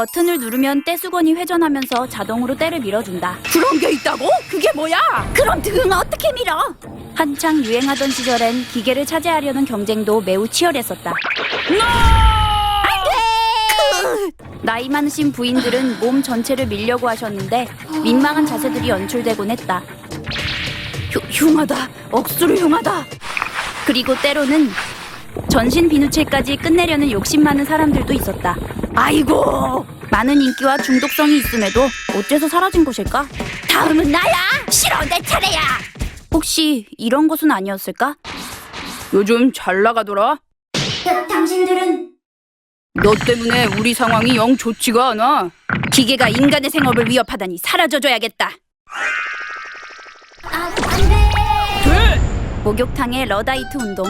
버튼을 누르면 떼수건이 회전하면서 자동으로 때를 밀어준다. 그런 게 있다고? 그게 뭐야? 그럼 등은 어떻게 밀어? 한창 유행하던 시절엔 기계를 차지하려는 경쟁도 매우 치열했었다. 나이 많으신 부인들은 몸 전체를 밀려고 하셨는데 민망한 자세들이 연출되곤 했다. 흉, 흉하다. 억수로 흉하다. 그리고 때로는 전신 비누칠까지 끝내려는 욕심 많은 사람들도 있었다. 아이고! 많은 인기와 중독성이 있음에도 어째서 사라진 것일까? 다음은 나야! 싫어, 내 차례야! 혹시 이런 것은 아니었을까? 요즘 잘 나가더라. 당신들은 너 때문에 우리 상황이 영 좋지가 않아. 기계가 인간의 생업을 위협하다니 사라져줘야겠다. 돼! 목욕탕의 러다이트 운동.